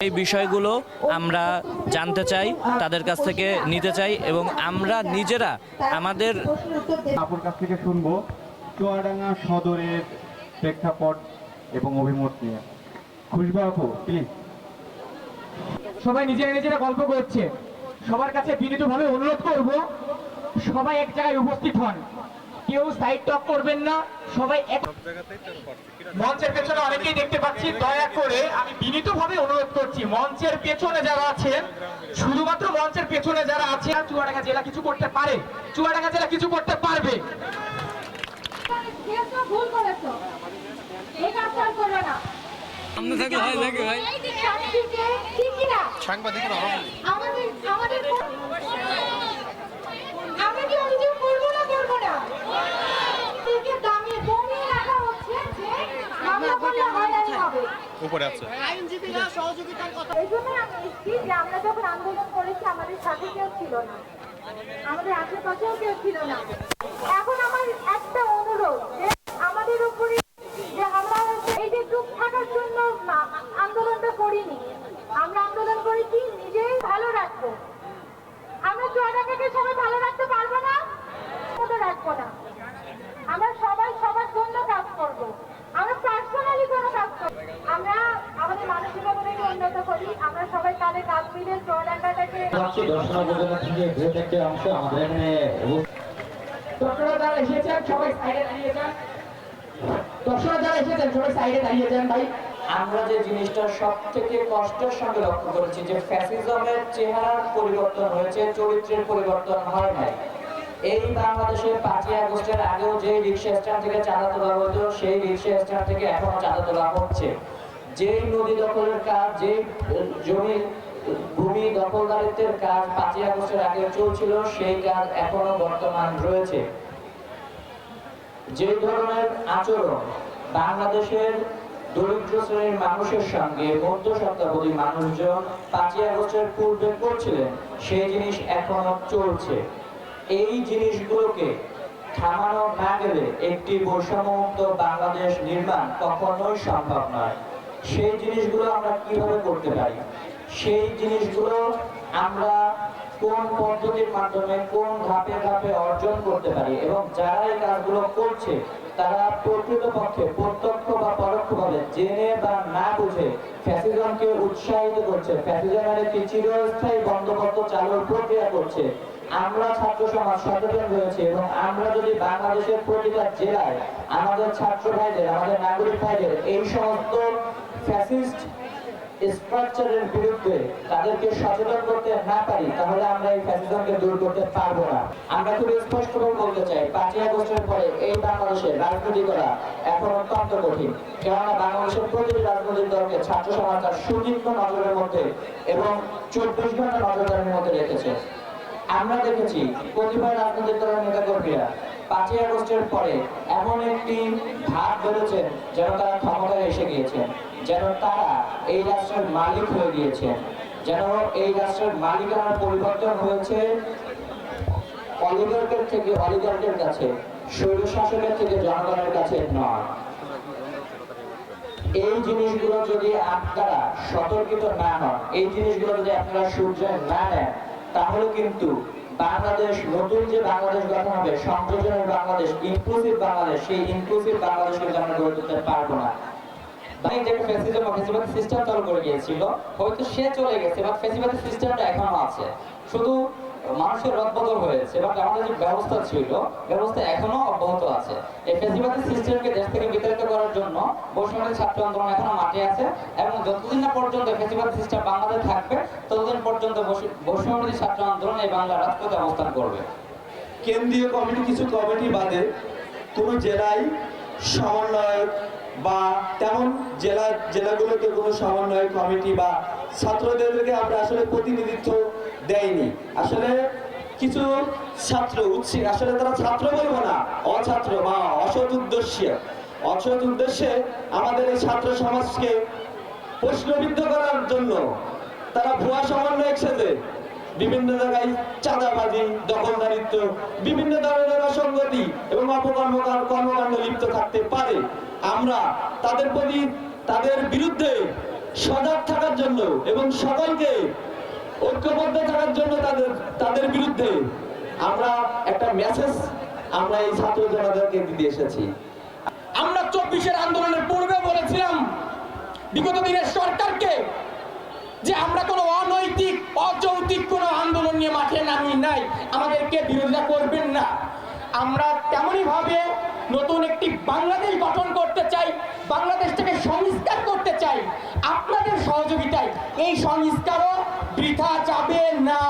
এই বিষয়গুলো আমরা জানতে চাই তাদের কাছ থেকে নিতে চাই এবং আমরা নিজেরা আমাদের আপুর কাছ থেকে শুনব চুয়াডাঙ্গা সদরের প্রেক্ষাপট এবং অভিমত নিয়ে। খুশবা আপু প্লিজ সবাই নিজেরা নিজেরা গল্প করছে। সবার কাছে বিনীতভাবে অনুরোধ করব সবাই এক জায়গায় উপস্থিত হন। কেউ সাইড টক করবেন না সবাই এক মঞ্চের পেছনে অনেকেই দেখতে পাচ্ছি দয়া করে আমি বিনীতভাবে অনুরোধ করছি মঞ্চের পেছনে যারা আছেন শুধুমাত্র মঞ্চের পেছনে যারা আছে চুয়াডাঙ্গা জেলা কিছু করতে পারে চুয়াডাঙ্গা জেলা কিছু করতে পারবে। কেউ তো ভুল করেছ এই কাজটা আর করবে না সামনে থাকলে হয় নাকি ভাই সাংবাদিকে ঠিকই না আমাদের আমাদের আমরা কি অভিযোগ করব না করব না থেকে দামে কমিয়ে রাখা হচ্ছে যে মামলা করলে হয়রানি হবে উপরে আছে। আমরা যখন আন্দোলন করেছি আমাদের সাথে কেউ ছিল না। আমাদের আশেপাশেও কেউ ছিল না। এখন আমার একটা অনুরোধ যে আমাদের উপরে যে আমরা এই যে চুপ থাকার জন্য না- আন্দোলনটা করিনি আমরা আন্দোলন করেছি নিজেই ভালো রাখব আমরা চুয়াডাঙ্গাকে সবাই ভালো রাখতে পারব না মতো রাখব না আমরা সবাই সবার জন্য কাজ করব আমরা পার্সোনালি কোনো কাজ করব আমরা আমাদের মানসিকতাকে উন্নত করি আমরা সবাই তাদের কাজ মিলে চুয়াডাঙ্গাটাকে হচ্ছে দর্শনা উপজেলা থেকে বৃহৎ একটা অংশ আমাদের এখানে দর্শকরা যারা এসেছেন সবাই সাইডে দাঁড়িয়ে যান দর্শকরা যারা এসেছেন সবাই সাইডে দাঁড়িয়ে যান ভাই আমরা যে জিনিসটা সব থেকে কষ্টের সঙ্গে লক্ষ্য করেছি যে ফ্যাসিজমের চেহারার পরিবর্তন হয়েছে চরিত্রের পরিবর্তন হয় নাই। এই বাংলাদেশের পাঁচই আগস্টের আগেও যে রিক্সা স্ট্যান্ড থেকে চাঁদা তোলা হতো সেই রিক্সা স্ট্যান্ড থেকে এখনও চাঁদা তোলা হচ্ছে। যেই নদী দখলের কাজ যে জমি ভূমি দখলদারিত্বের কাজ পাঁচই আগস্টের আগে চলছিল, সেই কাজ এখনও বর্তমান রয়েছে। যে ধরনের আচরণ বাংলাদেশের দরিদ্র শ্রেণির মানুষের সঙ্গে মধ্য সপ্তাহপতি মানুষজন পাঁচই আগস্টের পূর্বে করছিলেন, সেই জিনিস এখনও চলছে। এই জিনিসগুলোকে থামানো না গেলে একটি বৈষম্যমুক্ত বাংলাদেশ নির্মাণ কখনোই সম্ভব নয়। সেই জিনিসগুলো আমরা কীভাবে করতে পারি? সেই জিনিসগুলো আমরা কোন পদ্ধতির মাধ্যমে, কোন ধাপে ধাপে অর্জন করতে পারি এবং যারা এই কাজগুলো করছে, তারা প্রকৃতপক্ষে প্রত্যক্ষ বা পরোক্ষভাবে জেনে বা না বুঝে ফ্যাসিজমকে উৎসাহিত করছে। ফ্যাসিজমের একটি চিরস্থায়ী বন্দোবস্ত চালুর প্রক্রিয়া করছে। আমরা ছাত্র সমাজ সচেতন রয়েছে এবং আমরা যদি বাংলাদেশের প্রতিটা জেলায় আমাদের ছাত্র ভাইদের, আমাদের নাগরিক ভাইদের এই সমস্ত ফ্যাসিস্ট স্ট্রাকচারের বিরুদ্ধে তাদেরকে সচেতন করতে না পারি, তাহলে আমরা এই ফ্যাসিজমকে দূর করতে পারব না। আমরা খুব স্পষ্টভাবে বলতে চাই, পাঁচই আগস্টের পরে এই বাংলাদেশে রাজনীতি করা এখন অত্যন্ত কঠিন। কেননা বাংলাদেশের প্রতিটি রাজনৈতিক দলকে ছাত্র সমাজ তার সুতীক্ষ্ণ নজরের মধ্যে এবং চব্বিশ ঘণ্টা নজরদারের মধ্যে রেখেছে। আমরা দেখেছি কতিপয় রাজনৈতিক দলের নেতা কর্মীরা পাঁচই আগস্টের পরে এমন একটি ভাব বেরোচ্ছেন যেন তারা ক্ষমতায় এসে গিয়েছেন যেন তারা এই রাষ্ট্রের মালিক হয়ে গিয়েছেন যেন এই রাষ্ট্রের মালিকানার পরিবর্তন হয়েছে অলিগার্কের থেকে অলিগার্কের কাছে শাসকের থেকে জনগণের কাছে নয়। এই জিনিসগুলো যদি আপনারা সতর্কিত না হন, এই জিনিসগুলো যদি আপনারা সূর্য না নেন, তাহলে কিন্তু বাংলাদেশ, নতুন যে বাংলাদেশ গঠন হবে, সংযোজনের বাংলাদেশ ইনক্লুসিভ বাংলাদেশ, সেই ইনক্লুসিভ বাংলাদেশ কিন্তু আমরা গড়ে তুলতে পারব না। বাইক যে ফেসিজম ফেসিবাদী সিস্টেম চালু করে গিয়েছিল হয়তো সে চলে গেছে বা ফেসিবাদী সিস্টেমটা এখনও আছে। শুধু মানুষের রদবদল হয়েছে এবং আমাদের যে ব্যবস্থা ছিল, ব্যবস্থা এখনও অব্যাহত আছে। এই ফেসিবাদী সিস্টেমকে দেশ থেকে বিতাড়িত করার জন্য বৈষম্যবাদী ছাত্র আন্দোলন এখনও মাঠে আছে এবং যতদিন না পর্যন্ত ফেসিবাদী সিস্টেম বাংলাদেশে থাকবে, ততদিন পর্যন্ত বৈষ- বৈষম্যবাদী ছাত্র আন্দোলন এই বাংলার রাজপথে অবস্থান করবে। কেন্দ্রীয় কমিটি কিছু কমিটি বাদে কোনো জেলায় সমন্বয়ক বা তেমন জেলা, জেলাগুলোতে কোনো সমন্বয় কমিটি বা ছাত্রদেরকে আমরা আসলে প্রতিনিধিত্ব দেয়নি। আসলে কিছু ছাত্র উচ্ছিক আসলে তারা ছাত্র বলব না, অছাত্র বা অসৎ উদ্দেশ্যে। অসৎ উদ্দেশ্যে আমাদের এই ছাত্র সমাজকে প্রশ্নবিদ্ধ করার জন্য তারা ভুয়া সমন্বয় সেজে বিভিন্ন জায়গায় চাঁদাবাজি, দখলদারিত্ব, বিভিন্ন ধরনের অসঙ্গতি এবং অপকর্মকার কর্মকাণ্ড লিপ্ত থাকতে পারে। আমরা তাদের প্রতি, তাদের বিরুদ্ধে সজাগ থাকার জন্য এবং সকলকে ঐক্যবদ্ধ থাকার জন্য তাদের তাদের বিরুদ্ধে আমরা একটা মেসেজ আমরা এই ছাত্র জনতাকে দিতে এসেছি। আমরা চব্বিশের আন্দোলনের পূর্বে বলেছিলাম, বিগত দিনের সরকারকে যে আমরা কোনো অনৈতিক, অযৌক্তিক কোনো আন্দোলন নিয়ে মাঠে নামি নাই, আমাদেরকে বিরোধিতা করবেন না। আমরা তেমনই ভাবে নতুন একটি বাংলাদেশ গঠন করতে চাই, বাংলাদেশটাকে সংস্কার করতে চাই। আপনাদের সহযোগিতায় এই সংস্কারও বৃথা যাবে না।